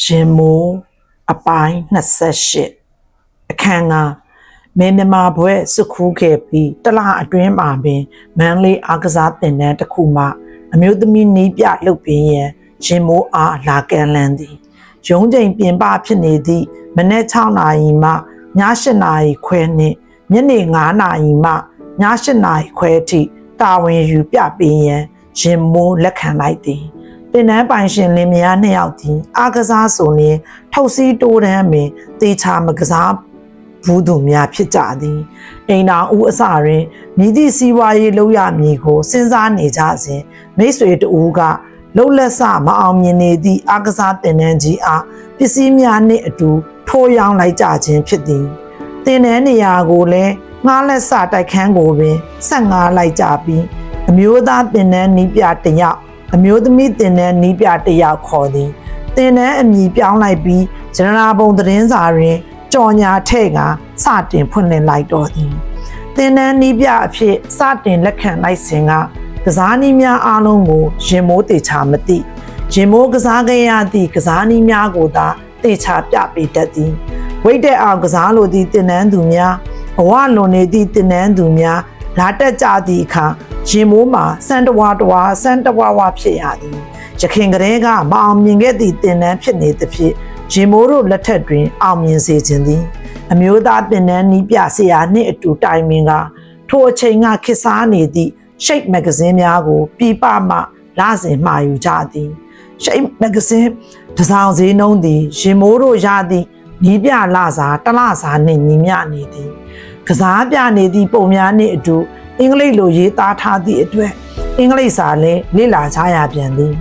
ရင်မိုးအပိုင်း28အခန်းကမင်းမြမာဘွဲစုခူးခဲ့ပြီးတလအတွင်းမှာပင်မန်းလေးအားကစားတင်တန်းတစ်ခုမှအမျိုးသမီးနီးပြလှုပ်ပင်ရန်ရင်မိုးအားလာကန်လန်းသည်ရုံးချိန်ပြင်ပဖြစ်နေသည့်မနေ့6နာရီမှည8နာရီခွဲနှင့်ညနေ9နာရီမှည8နာရီခွဲအထိတာဝန်ယူပြပေးရန်ရင်မိုးလက်ခံလိုက်သည် တင်နန်းပိုင်ရှင်လင်မယားနှစ်ယောက်သည်အားကစားဆိုရင်ထုတ်စည်းတိုးတန်းပင်တေချာမကစားဘူးသူများဖြစ်ကြသည်အိမ်တော်ဦးအစတွင်မြည်သည့်စီးပွားရေးလုပ်ရမည်ကိုစဉ်းစားနေကြစဉ်မိတ်ဆွေတဦးကလှုပ်လက်ဆမအောင်မြင်နေသည့်အားကစားတင်နန်းကြီးအားပစ္စည်းများနှင့်အတူထိုးရောင်းလိုက်ကြခြင်းဖြစ်သည်တင်နန်းနေရာကိုလည်းငှားလက်ဆတိုက်ခန်းကိုပင်ဆက်ငှားလိုက်ကြပြီးအမျိုးသားတင်နန်းနီးပြတစ်ယောက် အမျိုးသမီးတင်တဲ့နီးပြတစ်ယောက်ခေါ်သည်တင်တဲ့အမည်ပြောင်းလိုက်ပြီးဂျနရာဘုံသတင်းစာတွင်ကြော်ညာထဲ့ကစတင်ဖွင့်လှစ်လိုက်တော်သည်တင်တဲ့နီးပြအဖြစ်စတင်လက်ခံလိုက်စဉ်ကကစားနည်းများအားလုံးကိုရင်မိုးတေချာမသိရင်မိုးကစားခဲ့ရသည့်ကစားနည်းများကိုသာတေချာပြပေးတတ်သည်ဝိတ်တဲ့အောင်ကစားလိုသည့်တင်နန်းသူများဘဝလွန်နေသည့်တင်နန်းသူများလာတက်ကြသည့်အခါ ရင်မိုးမှာစံတဝါတဝါစံတဝါဝါဖြစ်ရသည်ရခင်ကလေးကမအောင်မြင်ခဲ့သည့်တင်နန်းဖြစ်နေသဖြင့်ရင်မိုးတို့လက်ထက်တွင် အောင်မြင်စေခြင်းသည် အမျိုးသားတင်နန်းနီးပြဆရာနှင့်အတူတိုင်ပင်ကထိုအချိန်ကခေတ်စားနေသည့်ရှိတ်မဂဇင်းများကိုပြပမှလာစဉ်မှာယူကြသည်ရှိတ်မဂဇင်းတစ်စောင်စည်းနှုံးသည်ရင်မိုးတို့ရသည့်နီးပြလာစာတလစာနှင့်ညီမျှနေသည်ကစားပြနေသည့်ပုံများနှင့်အတူ အင်္ဂလိပ်လိုရေးသားထားသည့်အတွက်အင်္ဂလိပ်စာလည်းလေ့လာကြရပြန်သည်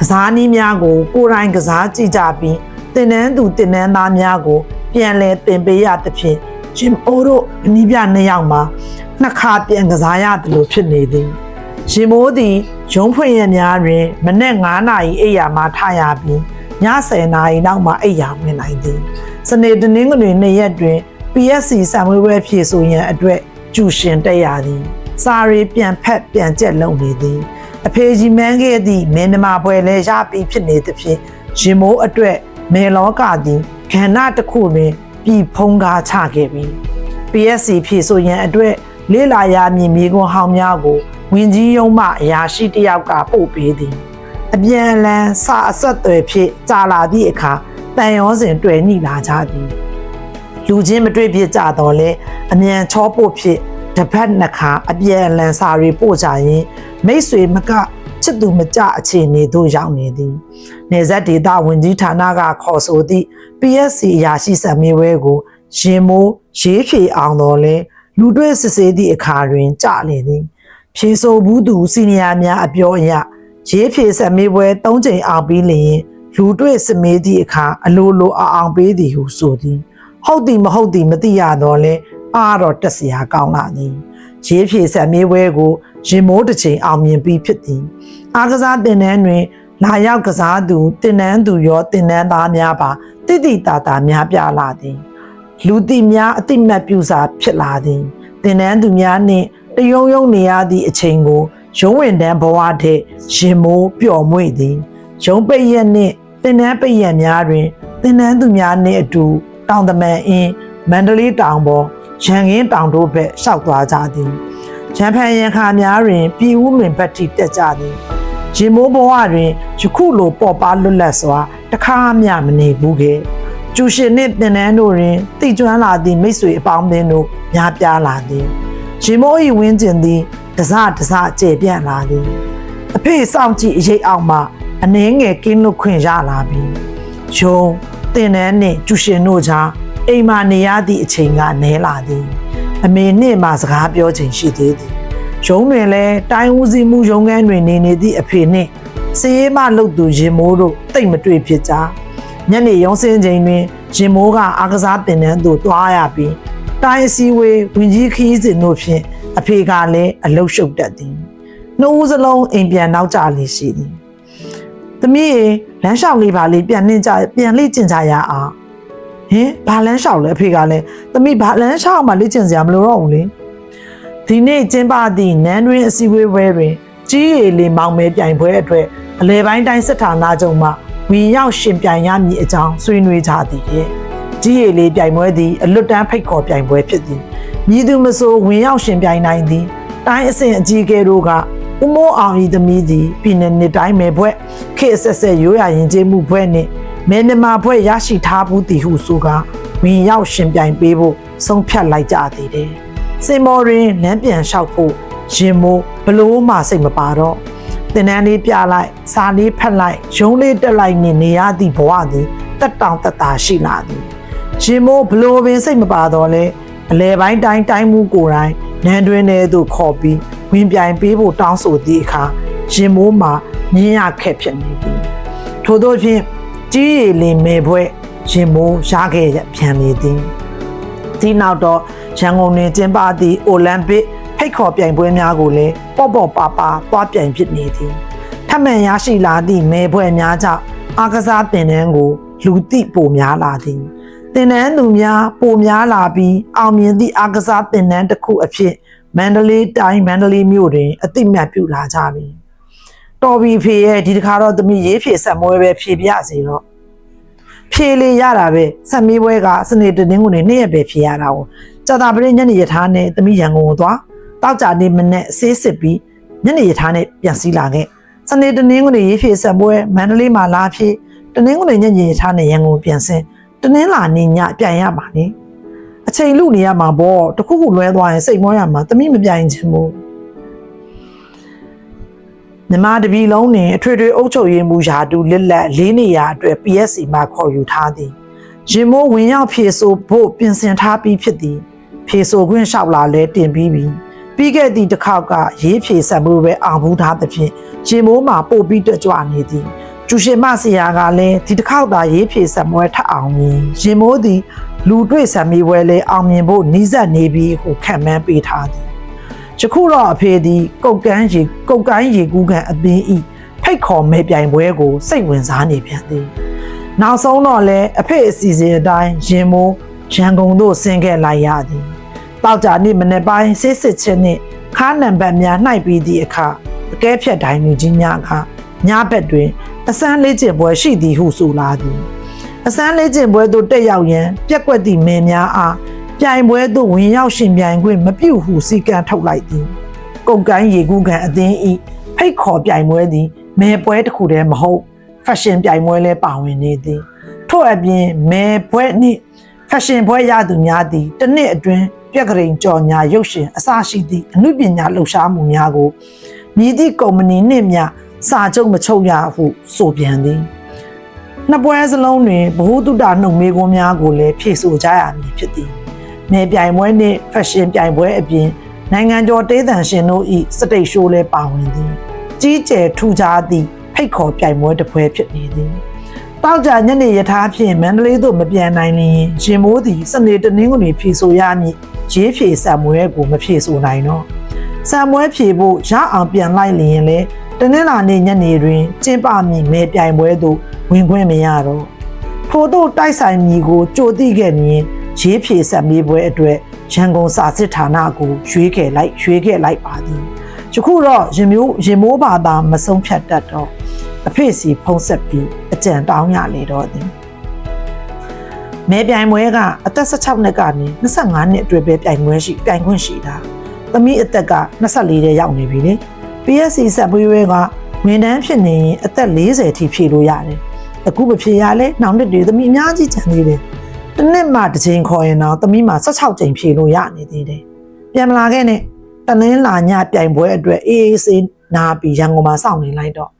ကစားနည်းများကို ကိုယ်တိုင်ကစားကြည့်ကြပြီးတင်နန်းသူတင်နန်းသားများကို ပြန်လည်သင်ပေးရသဖြင့်ဂျင်အိုတို့အနီးပြနှစ်ယောက်မှာနှစ်ခါပြန်ကစားရတယ်လို့ဖြစ်နေသည်ရှင်မိုးသည်ရုံးဖွင့်ရများတွင် မနေ့9နာရီအိပ်ရာမှထရပြီးည10နာရီနောက်မှအိပ်ရာဝင်နိုင်သည် စနေတနင်္ဂနွေနေ့ရက်တွင် PSC ဆံမွေးပွဲဖြည့်ဆိုရန်အတွက် ကျူရှင်တက်ရသည်စာရီပြန်ဖက်ပြန်ကျက်လုံနေသည်အဖေကြီးမန်းခဲ့သည့်မင်းနမပွဲလဲရပြီးဖြစ်နေသဖြင့်ရင်မိုးအတွက်မေလောကသည်ခန္ဓာတစ်ခုတွင်ပြည်ဖုံးကားချခဲ့ပြီး PSC ဖြည့်ဆိုရန်အတွက်လေးလာရမည်မြေကွန်ဟောင်းများကိုဝင်ကြီးယုံမှအရာရှိတစ်ယောက်ကပို့ပေးသည်အပြန်အလှန်စာအဆက်အသွယ်ဖြင့်ကြာလာသည့်အခါတန်ရောစဉ်တွေ့ညှိလာကြသည် လူချင်းမတွေ့ဖြစ်ကြတော့လဲအမြန်ချောပို့ဖြစ်တစ်ဖက်နှစ်ခါအပြန်အလှန်စာတွေပို့ကြရင်မိတ်ဆွေမကချစ်သူမကြအခြေအနေသို့ရောက်နေသည်နေဆက်ဒေတာဝင်ကြီးဌာနကခေါ်ဆိုသည့် PSC အရာရှိစံမေးဝဲကိုရင်မိုးရေးဖြေအောင်တော်လဲလူတွေ့စစ်ဆေးသည့်အခါတွင်ကြလေသည်ဖြေဆိုဘူးသူစီနီယာများအပြောအရရေးဖြေစံမေးပွဲ၃ချိန်အောင်ပြီးလျင်လူတွေ့စမေးသည့်အခါအလိုလိုအောင်အောင်ပေးသည်ဟုဆိုသည် ဟုတ်သည်မဟုတ်သည်မသိရတော့လဲအားတော့တက်စရာကောင်းလာသည်ရေးဖြေဆက်မေးပွဲကိုရင်မိုးတစ်ချိန်အောင်မြင်ပြီးဖြစ်သည်အားကစားတင်နန်းတွင် လာရောက်ကစားသူတင်နန်းသူရောတင်နန်းသားများပါတိတိတာတာများပြားလာသည်လူသိများအတိမတ်ပြူစာဖြစ်လာသည်တင်နန်းသူများနှင့်တယုံယုံနေရသည့်အချိန်ကိုရုံးဝင်တန်းဘဝထက်ရင်မိုးပျော်မွေ့သည်ရုံးပိတ်ရက်နှင့်တင်နန်းပိတ်ရက်များတွင်တင်နန်းသူများနှင့်အတူ တောင်တမန်အင်းမန္တလေးတောင်ပေါ်ရန်ကင်းတောင်တို့ဘက်လျှောက်သွားကြသည်ရန်ဖန်ရန်ခါများတွင်ပြည်ဦးလွင်ဘက်ထိတက်ကြသည်ရင်မိုးဘဝတွင်ယခုလိုပေါ်ပါလွတ်လပ်စွာတခါမျှမနေဘူးခဲ့ကျူရှင်နှင့်တင်နန်းတို့တွင်တိကျွမ်းလာသည့်မိတ်ဆွေအပေါင်းအသင်းတို့များပြားလာသည်ရင်မိုး၏ဝင်းကျင်သည်တစတစကျေပြန့်လာသည်အဖေစောင့်ကြည့်အရေးအောင်မှအနှင်းငယ်ကင်းလွတ်ခွင့်ရလာပြီယုံ တင်နန်းနှင့်ကျူရှင်တို့ကြားအိမ်မာနေရသည့်အချိန်ကနဲလာသည်အမေနှင့်မှစကားပြောချိန်ရှိသေးသည်ရုံးတွင်လည်းတိုင်းဦးစီးမှုရုံးခန်းတွင်နေနေသည့်အဖေနှင့်စည်ရေးမလုပ်သူရင်မိုးတို့တိတ်မတွေ့ဖြစ်ကြညနေရုံးစင်းချိန်တွင်ရင်မိုးကအားကစားတင်နန်းသို့တွားရပြီးတိုင်းအစည်းအဝေးဝင်ကြီးခီးစဉ်တို့ဖြင့်အဖေကလည်းအလုရှုပ်တတ်သည်နှုတ်ဦးစလုံးအိမ်ပြန်နောက်ကျလေးရှိသည် သမီးရေလမ်းလျှောက်လေးပါလေးပြန်နှင်းကြပြန်လေ့ကျင့်ကြရအောင်ဟင်ဘာလမ်းလျှောက်လဲအဖေကလည်းသမီးဘာလမ်းလျှောက်မှလေ့ကျင့်စရာမလိုတော့ဘူးလေဒီနေ့ကျင်းပသည့်နန်းတွင်အစည်းအဝေးပွဲတွင်ကြီးရည်လေးမောင်မဲပြိုင်ပွဲအတွက်အလဲပိုင်းတိုင်းစစ်ဌာနချုပ်မှဝင်ရောက်ရှင်ပြိုင်ရမည်အကြောင်းဆွေးနွေးကြသည်တဲ့ကြီးရည်လေးပြိုင်ပွဲသည်အလွတ်တန်းဖိတ်ခေါ်ပြိုင်ပွဲဖြစ်သည်မြည်သူမဆိုဝင်ရောက်ရှင်ပြိုင်နိုင်သည်တိုင်းအဆင့်အကြီးအကဲတို့က ဥမောအောင်ဤသမီးသည်ပြည်နယ်နှစ်တိုင်းမယ်ဘွဲ့ခေတ်ဆက်ဆက်ရိုးရာရင်ကျေးမှုဘွဲ့နှင့်မဲမြမာဘွဲ့ရရှိထားဘူးသည်ဟုဆိုကာဝင်ရောက်ရှင်ပြိုင်ပေးဖို့ဆုံးဖြတ်လိုက်ကြသည်တဲ့စင်မော်ရင်လမ်းပြန်လျှောက်ဖို့ရင်မိုးဘလို့မှစိတ်မပါတော့တင်တန်းလေးပြလိုက်စာလေးဖက်လိုက်ရုံးလေးတက်လိုက်နေနေရသည့်ဘဝသည်တက်တောင်တက်တာရှိလာသည်ရှင်မိုးဘလို့ပင်စိတ်မပါတော့လဲအလဲပိုင်းတိုင်းတိုင်းမှုကိုယ်တိုင်နန်းတွင်ထဲသို့ခေါ်ပြီး ဝင်ပြိုင်ပေးဖို့တောင်းဆိုသည့်အခါရှင်မိုးမှာညင်းရခက်ဖြစ်နေသည်ထို့သောဖြင့်ကြီးရည်လင်မဲဘွဲ့ရှင်မိုးရခဲ့ပြန်နေသည်ဒီနောက်တော့ရန်ကုန်တွင်ကျင်းပသည့်အိုလံပစ်ဖိတ်ခေါ်ပြိုင်ပွဲများကိုလည်းပေါ့ပေါ့ပါပါသွားပြိုင်ဖြစ်နေသည်ထပ်မံရရှိလာသည့်မဲပွဲများကြောင့်အားကစားတင်တန်းကို လူသိပိုများလာသည်တင်တန်းသူများပိုများလာပြီးအောင်မြင်သည့်အားကစားတင်တန်းတစ်ခုအဖြစ် မန္တလေးတိုင်းမန္တလေးမြို့တွင်အသိမှတ်ပြုလာကြပြီတော်ပြီဖေရဲ့ဒီတစ်ခါတော့သမီးရေးဖြည့်ဆက်မွဲပဲဖြည့်ပြစေတော့ဖြေလေရတာပဲဆက်မီးပွဲကစနေတနင်္ဂနွေနေ့ရက်ပဲဖြေရတာကိုကြာတာပရိညနေရထားနဲ့သမီးရန်ကုန်ကိုသွားတောက်ကြနေမနဲ့ဆေးစစ်ပြီးညနေရထားနဲ့ပြန်စီးလာခဲ့စနေတနင်္ဂနွေရေးဖြေဆက်ပွဲမန္တလေးမှာလာဖြေတနင်္ဂနွေညနေရထားနဲ့ရန်ကုန်ပြန်ဆင်းတနင်္လာနေ့ညပြန်ရပါလေ အချိန်လူနေရမှာပေါ့တခုခုလွဲသွားရင်စိတ်မောရမှာသမီးမပြိုင်ချင်ဘူးမြမတပီလုံးတွင်အထွေထွေအုပ်ချုပ်ရေးမှူးယာတူလက်လက်လေးနေရာအတွက် PSC မှခေါ်ယူထားသည်ရင်မိုးဝင်ရောက်ဖြေဆိုဖို့ပြင်ဆင်ထားပြီးဖြစ်သည် ဖြေဆိုခွင့်လျှောက်လာလဲတင်ပြီးပြီပြီးခဲ့သည့်တစ်ခေါက်ကရေးဖြေဆက်မှုပဲအောင်ဘူးထားသဖြင့်ရင်မိုးမှာပို့ပြီးတွကြွနေသည်ကျူရှင်မဆရာကလည်းဒီတစ်ခေါက်သာရေးဖြေဆက်မွဲထအောင်မြင်ရင်မိုးသည် လူတွေ့ဆံမီဝဲလဲအောင်မြင်ဖို့နှီးစပ်နေပြီးဟိုခံမှန်းပေးထားသည်ယခုတော့အဖေသည်ကုတ်ကန်းရေကုတ်ကိုင်းရေကူးကန်အပင်ဤဖိတ်ခေါ်မဲပြိုင်ပွဲကိုစိတ်ဝင်စားနေပြန်သည်နောက်ဆုံးတော့လဲအဖေအစီအစဉ်အတိုင်းရင်မိုးရန်ကုန်သို့ဆင်းခဲ့လိုက်ရသည်တောက်ကြနေ့မနေ့ပိုင်းဆေးစစ်ချင်းနှင့်ခါးနံပါတ်များနှိုက်ပြီးသည့်အခါအကဲဖြတ်တိုင်းလူကြီးများကညဘက်တွင်အစမ်းလေးကျင်ပွဲရှိသည်ဟုဆိုလာသည် အစမ်းလေးကျင်ပွဲသို့တက်ရောက်ရန် ပြက်ကွက်သည့်မင်းများအားပြိုင်ပွဲသို့ဝင်ရောက်ရှင်ပြိုင်ခွင့်မပြုဟုစီကံထုတ်လိုက်သည်ကုတ်ကိုင်းရေကူးကန်အသင်းဤဖိတ်ခေါ်ပြိုင်ပွဲသည်မဲပွဲတစ်ခုတည်းမဟုတ်ဖက်ရှင်ပြိုင်ပွဲလည်းပါဝင်နေသည်ထို့အပြင်မဲပွဲနှင့်ဖက်ရှင်ပွဲရသူများသည်တစ်နှစ်အတွင်းပြက်ကလေးကြော်ညာရုပ်ရှင်အစရှိသည့်အမှုပညာလှူရှားမှုများကိုမြည်သည့်ကုမ္ပဏီနှင့်များစာချုပ်မချုပ်ရဟုဆိုပြန်သည် နှစ်ပွဲစလုံးတွင်ဘ ഹു တုတ္တနှုတ်မေးခွန်းများကိုလည်းဖြည့်ဆို့ကြရမည်ဖြစ်သည်။နယ်ပြိုင်ပွဲနှင့်ဖက်ရှင်ပြိုင်ပွဲအပြင်နိုင်ငံကျော်တေးသံရှင်တို့၏စတိတ်ရှိုးလည်းပါဝင်သည်။ကြီးကျယ်ထူးခြားသည့်ဖိတ်ခေါ်ပြိုင်ပွဲတစ်ပွဲဖြစ်နေသည်။တောက်ကြညနေရထားဖြင့်မန္တလေးသို့မပြန်နိုင်လျင်ရင်မိုးသည်စနေတနင်္ဂနွေဖြေဆိုရမည်ရေးဖြေဆံမွဲကိုမဖြေဆိုနိုင်တော့ဆံမွဲဖြေဖို့ရအောင်ပြန်လိုက်လျင်လည်း တနင်္လာနေ့ညနေတွင်ကျင်းပမည်မဲပြိုင်ပွဲသို့ဝင်ခွင့်မရတော့ထို့သို့တိုက်ဆိုင်မည်ကိုကြိုသိခဲ့ရင်ရေးဖြေဆက်မေးပွဲအတွက်ရန်ကုန်စာစစ်ဌာနကိုရွေးခဲ့လိုက်ရွေးခဲ့လိုက်ပါသည်ယခုတော့ရင်မျိုးရင်မိုးဘာသာမဆုံးဖြတ်တတ်တော့အဖေစီဖုံးဆက်ပြီးအကြံတောင်းရလေတော့သည်မဲပြိုင်ပွဲကအသက်16နှစ်ကနေ25နှစ်အတွင်းပဲပြိုင်ပွဲရှိပြိုင်ခွင့်ရှိတာသမီးအသက်က24တဲ့ရောက်နေပြီလေ PSC ဆက်ပွေးပွဲကဝန်ထမ်းဖြစ်နေရင်အသက်40ထိဖြည့်လို့ရတယ်အခုမဖြည့်ရလဲနောက်နှစ်တွေသမီးအများကြီးကျန်သေးတယ်တစ်နှစ်မှတစ်ချိန်ခေါ်ရင်တော့သမီးမှ16ချိန်ဖြည့်လို့ရနေသေးတယ်ပြန်မလာခဲ့နဲ့တနင်္လာညပြိုင်ပွဲအတွက်အေးအေးဆေးနားပြီးရန်ကုန်မှာစောင့်နေလိုက်တော့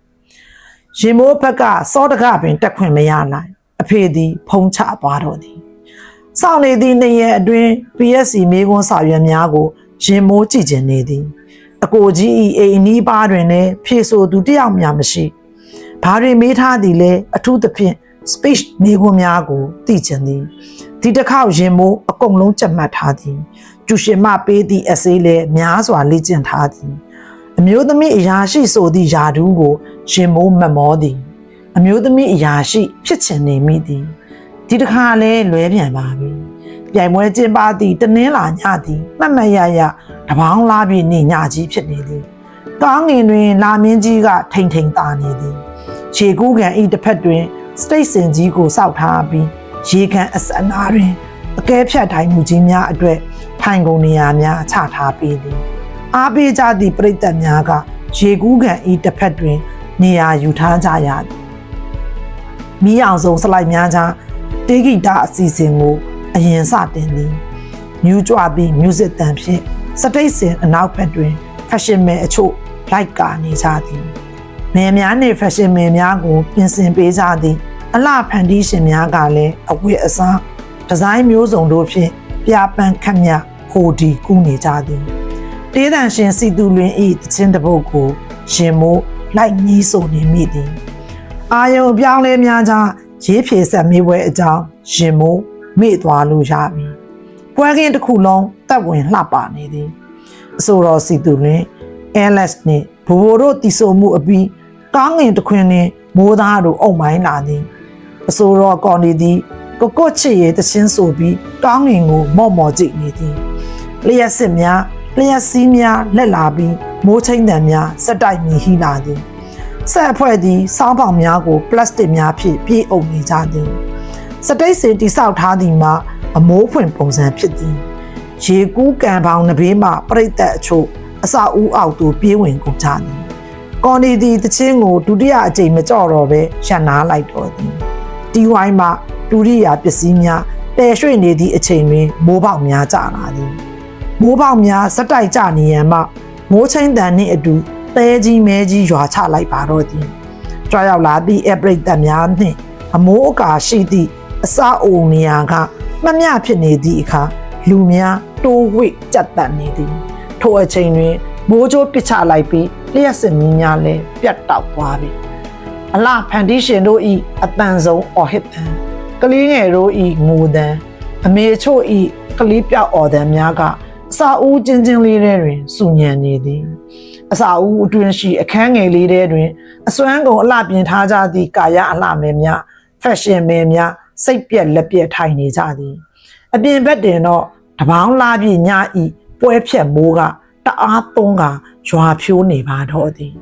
ရင်မိုးဘက်ကစောတကပင်တက်ခွင့်မရလိုက်အဖေသည်ဖုံးချသွားတော့သည်စောင့်နေသည့်နေ့ရက်အတွင်း PSC မေးခွန်းစာရွက်များကိုရင်မိုးကြည့်ကျင်နေသည် အကိုကြီးဤအိမ်နီးပါးတွင်လည်းဖြေဆိုသူတယောက်များမရှိဘာတွေမေးထားသည်လဲအထူးသဖြင့် speech မေးခွန်းများကိုသိချင်သည်ဒီတစ်ခေါက်ရင်မိုးအကုန်လုံးကြက်မှတ်ထားသည်ကျူရှင်မပေးသည့်အစေးလည်းများစွာလေ့ကျင့်ထားသည်အမျိုးသမီးအရာရှိဆိုသည့်ယာဒူးကိုရင်မိုးမမောသည်အမျိုးသမီးအရာရှိဖြစ်ချင်နေမိသည်ဒီတစ်ခါလဲလွဲပြန်ပါပြီ ပြိုင်ပွဲကျင်းပသည့်တနင်္လာညသည်မှတ်မှတ်ရရတပေါင်းလားပြည့်နေညကြီးဖြစ်နေသည်ကောင်းငင်တွင်လာမင်းကြီးကထိန်ထိန်တာနေသည်ခြေကူးကန်ဤတစ်ဖက်တွင်စတိတ်စင်ကြီးကိုစောက်ထားပြီးရေကန်အစအနာတွင်အကဲဖြတ်တိုင်းမူကြီးများအတွက်ထိုင်ကုန်နေရာများချထားပေးသည်အားပေးကြသည့်ပြည်သက်များကရေကူးကန်ဤတစ်ဖက်တွင် နေရာယူထားကြရသည်မိအောင်ဆုံးစလိုက်များကြားတေဂီတာအစီအစဉ်ကို အရင်စတင်သည်မြူးကြွသည့် music တန်ဖြင့်စတိတ်စင်အနောက်ဘက်တွင် fashion မယ်အချို့လိုက်ကာနေကြသည်မယ်များနှင့် fashion မယ်များကို ပြင်ဆင်ပေးကြသည် အလှဖန်တီးရှင်များကလည်းအဝတ်အစားဒီဇိုင်းမျိုးစုံတို့ဖြင့်ပြပန်းခတ်မြဟိုဒီကူးနေကြသည်တေးတန်ရှင်စီသူလွင်ဤတခြင်းတစ်ပုတ်ကိုရှင်မိုးလိုက်ညီးဆိုနေမိသည် အာယုံအပြောင်းလဲများကြားရေးဖြေဆက်မိပွဲအကြောင်းရှင်မိုး မေ့သွားလို့ရပြီပွဲကင်းတစ်ခုလုံးတက်ဝင်လှပနေသည်အဆိုတော်စီသူလွင် LS နှင့်ဘိုဘိုတို့တီဆိုမှုအပြီးကောင်းငင်တစ်ခွင်နှင့်မိုးသားတို့အုံမိုင်းလာသည်အဆိုတော်ကော်နေသည်ကိုကိုချစ်ရဲ့တခြင်းဆိုပြီးကောင်းငင်ကိုမော့မော်ကြည့်နေသည်လျှက်စစ်များလျှက်စီးများလက်လာပြီးမိုးချိမ့်တံများစက်တိုက်မြည်ဟီလာသည်ဆက်အဖွဲ့သည်စောင်းပေါင်များကိုပလတ်စတစ်များဖြင့်ပြေအုပ်နေကြသည် စတိတ်စင်တိဆောက်ထားသည်မှာအမိုးဖွင့်ပုံစံဖြစ်သည်ရေကူးကံပေါင်းနှဘေးမှပြိတ်သက်အချို့အစအဦးအောက်သို့ပြေးဝင်ကုန်ကြသည်ကော်နီသည်တချင်းကိုဒုတိယအကြိမ်မကြော့တော့ပဲရှန်နာလိုက်တော်သည်တီဝိုင်းမှဒုတိယပစ္စည်းများပယ်ရွှေ့နေသည့်အချိန်တွင်မိုးပေါက်များကျလာသည်မိုးပေါက်များစက်တိုက်ကျနေရန်မှမိုးချင်းတန်နှင့်အတူတဲကြီးမဲကြီးရွာချလိုက်ပါတော့သည်ကြွားရောက်လာသည့်အပရိသတ်များနှင့်အမိုးအကာရှိသည့် အစအုံနေရာကမမျှဖြစ်နေသည့်အခါလူများတိုးဝိတ်ကြက်တန်နေသည်ထိုအချိန်တွင်မိုးကြိုးပစ်ချလိုက်ပြီးလျှက်စင်မင်းများလည်းပြတ်တောက်သွားပြီအလားဖန်တီရှင်တို့ဤအတန်ဆုံးအော်ဟစ်တန်ကလေးငယ်တို့ဤငိုတန်အမေချို့ဤကလေးပြောက်အော်တန်များကအစာဦးချင်းချင်းလေးထဲတွင်စူညံနေသည်အစာဦးအတွင်ရှိအခန်းငယ်လေးထဲတွင်အစွမ်းကုန်အလှပြင်ထားကြသည့်ကာယအလှမယ်များဖက်ရှင်မယ်များ စိတ်ပြက်လက်ပြက်ထိုင်နေကြသည်အပြင်ဘက်တင်တော့တပေါင်းလာပြည့်ညဤပွဲဖြက်မိုးကတအားသုံးကရွာဖြိုးနေပါတော့သည်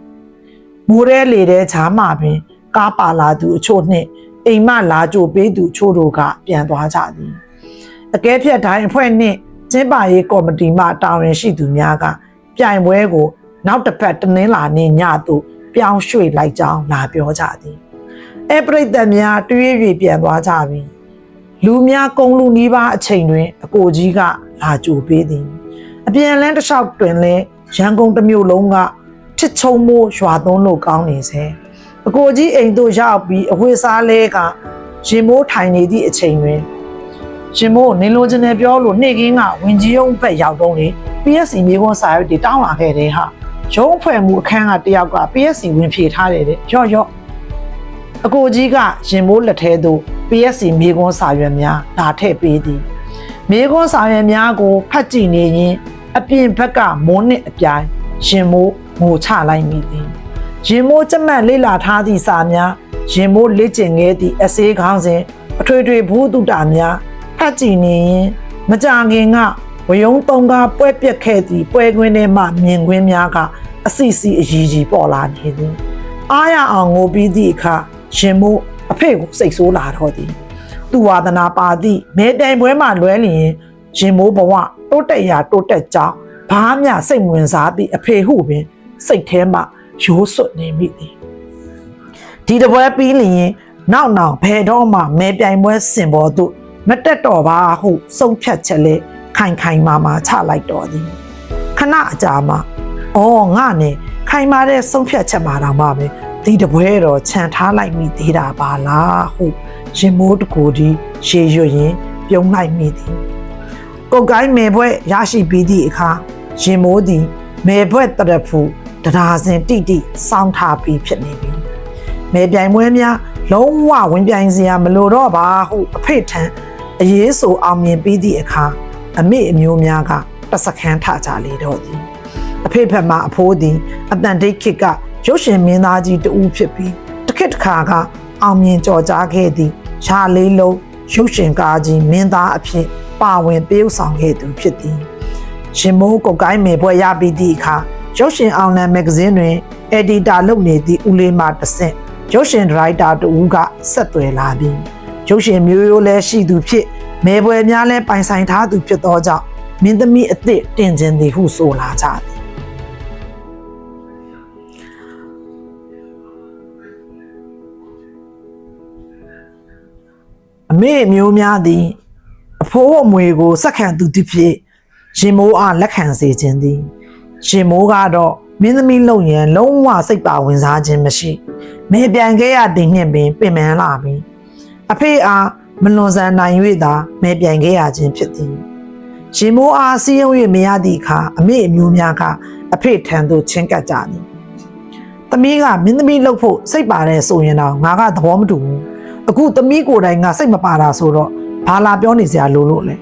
မိုးရဲလေတဲ့ချားမှပင် ကားပါလာသူအချို့နှင့်အိမ်မလာကြိုပေးသူချို့တို့ကပြန်သွားကြသည်အကဲဖြတ်တိုင်းအဖွဲ့နှင့်ကျင်းပရေးကော်မတီမှတာဝန်ရှိသူများကပြိုင်ပွဲကို နောက်တစ်ဖက်တနင်္လာနေ့ညသို့ပြောင်းရွှေ့လိုက်ကြောင်းလာပြောကြသည် အဲပရိသတ်များတွေး၍ပြန်သွားကြပြီလူများကုံလူနီးပါးအချိန်တွင်အကိုကြီးကလာကြိုပေးသည်အပြန်လန်းတစ်လျှောက်တွင်လဲရန်ကုန်တစ်မြို့လုံးကထစ်ချုံမိုးရွာသွန်းလို့ကောင်းနေစေအကိုကြီးအိမ်သို့ရောက်ပြီးအဝတ်စားလဲကရင်မိုးထိုင်နေသည့်အချိန်တွင်ရှင်မို့နင်လိုချင်တယ်ပြောလို့နှိတ်ကင်းကဝင်ကြီးရုံးဘက်ရောက်တော့လေ PSC မြေခွန်းစာရွက်တွေတောင်းလာခဲ့တယ်ဟာရုံးဖွဲ့မှုအခန်းကတယောက်က PSC ဝင်ဖြေထားတယ်တဲ့ရော့ရော့ အကိုကြီးကရင်မိုးလက်ထဲသို့ PSC မြေခွန်းစာရွက်များလာထည့်ပေးသည်မြေခွန်းစာရွက်များကိုဖတ်ကြည့်နေရင်အပြင်ဘက်ကမိုးနစ်အပြိုင်ရင်မိုးငိုချလိုက်မိသည်ရင်မိုးကြက်မှတ်လေးလာထားသည့်စာများရင်မိုးလက်ကျင်ခဲ့သည့်အစေးခေါင်းစဉ်အထွေထွေဘူးတုတာများဖတ်ကြည့်နေရင်မကြခင်ကဝယုံသုံးကားပွဲပြက်ခဲ့သည့်ပွဲခွင်းထဲမှမြင်ကွင်းများကအစီစီအကြီးကြီးပေါ်လာနေသည်အားရအောင်ငိုပြီးသည့်အခါ ရှင်မို့အဖေကိုစိတ်ဆိုးလာတော့သည်သူဝါဒနာပါသည့်မဲတိုင်ပွဲမှလွဲလျင်ရှင်မိုးဘဝတိုးတက်ရာတိုးတက်ကြောင်းဘာမှစိတ်ဝင်စားသည့်အဖေဟုပင်စိတ်ထဲမှရိုးစွတ်နေမိသည်ဒီတပွဲပြီးလျင်နောက်နောက်ဘယ်တော့မှမဲပြိုင်ပွဲစင်ပေါ်သို့မတက်တော့ပါဟုစုံဖြတ်ချက်လဲခိုင်ခိုင်မာမာချလိုက်တော်သည်ခဏအကြာမှအော်ငါနဲ့ခိုင်မာတဲ့စုံဖြတ်ချက်မှာတော့မှပဲ ဒီတပွဲတော့ခြံထားလိုက်မိသေးတာပါလားဟုရင်မိုးတကူဒီရေရွရင်ပြုံးလိုက်မိသည်ကုတ်ကိုင်းမေဘွဲ့ရရှိပြီးသည့်အခါရင်မိုးသည်မေဘွဲ့တရဖူတရားစင်တိတိစောင်းထားပြီးဖြစ်နေပြီမေပြိုင်ပွဲများလုံးဝဝင်ပြိုင်စရာမလိုတော့ပါဟုအဖေထံအရေးဆိုအောင်မြင်ပြီးသည့်အခါအမေအမျိုးများကတစခန်းထကြလေတော့သည်အဖေဖက်မှအဖိုးသည်အတန်တိတ်ခစ်က ရုပ်ရှင်မင်းသားကြီးတူဖြစ်ပြီးတစ်ခစ်တစ်ခါကအောင်မြင်ကြော်ကြားခဲ့သည့်ရှားလေးလုံးရုပ်ရှင်ကားကြီးမင်းသားအဖြစ်ပါဝင်တရုပ်ဆောင်ခဲ့သူဖြစ်သည်ရှင်မိုးကုတ်ကိုင်းမေဘွဲရပြီးသည့်အခါရုပ်ရှင်အောင်လန်မဂ္ဂဇင်းတွင်အက်ဒီတာလုပ်နေသည့်ဦးလေးမတဆင့်ရုပ်ရှင်ဒါရိုက်တာတူကဆက်သွယ်လာပြီးရုပ်ရှင်မျိုးရိုးလဲရှိသူဖြစ်မဲပွဲများလဲပိုင်ဆိုင်ထားသူဖြစ်သောကြောင့်မင်းသမီးအစ်စ်တင်ခြင်းသည်ဟုဆိုလာကြသည် မေအမျိုးများသည်အဖိုးအမွေကိုစက္ခံသူတစ်ဖြစ်ရင်မိုးအားလက်ခံစေခြင်းသည်ရင်မိုးကတော့မင်းသမီးလုံရန်လုံးဝစိတ်ပါဝင်စားခြင်းမရှိမဲပြန်ခဲ့ရတဲ့နှင့်ပင်ပင်ပန်းလာပြီးအဖေအားမလွန်ဆန်နိုင်၍သာမဲပြန်ခဲ့ရခြင်းဖြစ်သည်ရင်မိုးအားစီးရုံ၍မရသည့်အခါအမေအမျိုးများကအဖေထံသို့ချင်းကပ်ကြသည်သမီးကမင်းသမီးလှုပ်ဖို့စိတ်ပါတယ်ဆိုရင်တော့ငါကသဘောမတူဘူး အခုသမီးကိုယ်တိုင်ကစိတ်မပါတာဆိုတော့ဘာလာပြောနေစရာလိုလို့လဲ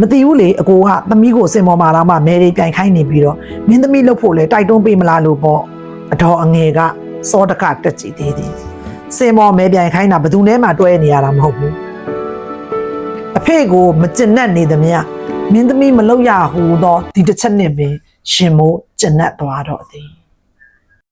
မသိဘူးလေအကိုကသမီးကိုစင်ပေါ်မှာတော့မှမဲတွေပြိုင်ခိုင်းနေပြီးတော့မင်းသမီးလုပ်ဖို့လဲတိုက်တွန်းပေးမလားလို့ပေါ့အတော်အငယ်ကစောတကတက်ကြည့်သေးတယ်စင်ပေါ်မဲပြိုင်ခိုင်းတာဘယ်သူနဲ့မှတွဲနေရတာမဟုတ်ဘူးအဖေကိုမကျင်နဲ့နေသမျှမင်းသမီးမလုပ်ရဟူသောဒီတစ်ချက်နဲ့ပင်ရှင်မိုးကျင်နဲ့သွားတော့သည်